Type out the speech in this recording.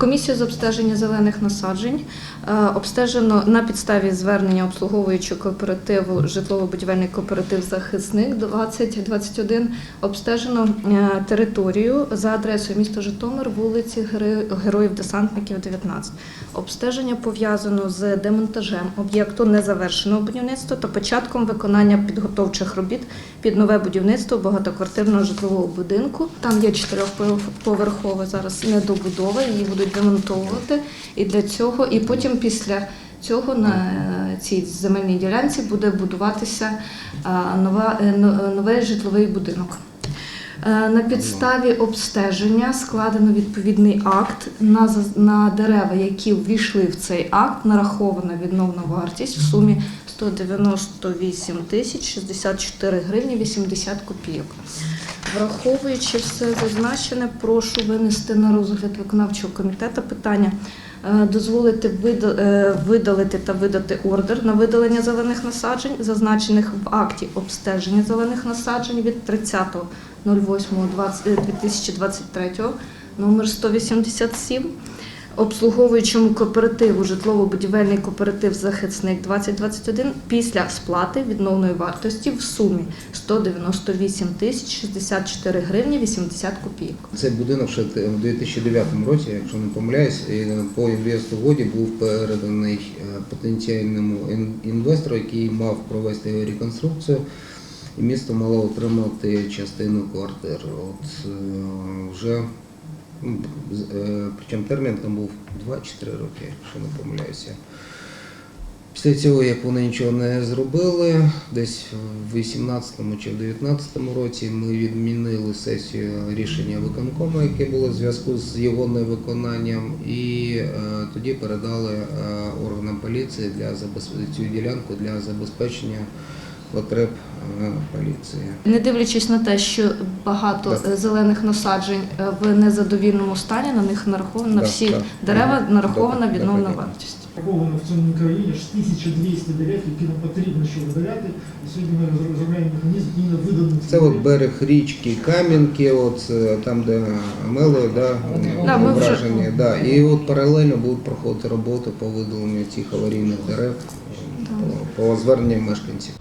Комісію з обстеження зелених насаджень е, обстежено на підставі звернення обслуговуючого кооперативу житлово-будівельний кооператив Захисник 2021 обстежено е, територію за адресою міста Житомир, вулиці Героїв- Героїв-Десантників, 19. Обстеження пов'язано з демонтажем об'єкту незавершеного будівництва та початком виконання підготовчих робіт під нове будівництво багатоквартирного житлового будинку. Там є чотирьохповерхова зараз недобудова, її будуть демонтовувати. І для цього, і потім після цього на е, цій земельній ділянці буде будуватися е, нова, е, новий житловий будинок. Е, На підставі обстеження складено відповідний акт на, на дерева, які ввійшли в цей акт, нарахована відновна вартість в сумі 198 тисяч 64 гривні 80 копійок. Враховуючи все зазначене, прошу винести на розгляд виконавчого комітету питання е, дозволити е, видалити та видати ордер на видалення зелених насаджень, зазначених в акті обстеження зелених насаджень від 30.08.2023 номер 187 обслуговуючому кооперативу житлово-будівельний кооператив Захисник 2021 після сплати відновної вартості в сумі 198 тисяч 64 гривні 80 копійок. Цей будинок ще в 2009 році, якщо не помиляюсь, по інвестугоді був переданий е, потенціальному інвестору, який мав провести реконструкцію, і місто мало отримати частину квартир. От е, вже причому термін там був 2-4 роки, якщо не помиляюся. Після цього, як вони нічого не зробили, десь в 18-му чи в 19-му році ми відмінили сесію рішення виконкому, яке було в зв'язку з його невиконанням, і е, тоді передали е, органам поліції для забез- цю ділянку для забезпечення потреб е, поліції. Не дивлячись на те, що багато Да. е, зелених насаджень е, в незадовільному стані, на них нараховано на Да, всі да. дерева нарахована відновна вартість. Враховано в цьому мікрорайоні аж 1200 дерев, які нам потрібно ще видаляти. І сьогодні ми розробляємо механізм і на видалених Це от берег річки Кам'янки, от там, де Мело, да, Да, ми вже- Да. І от паралельно будуть проходити роботи по видаленню цих аварійних дерев е, по, по зверненням мешканців.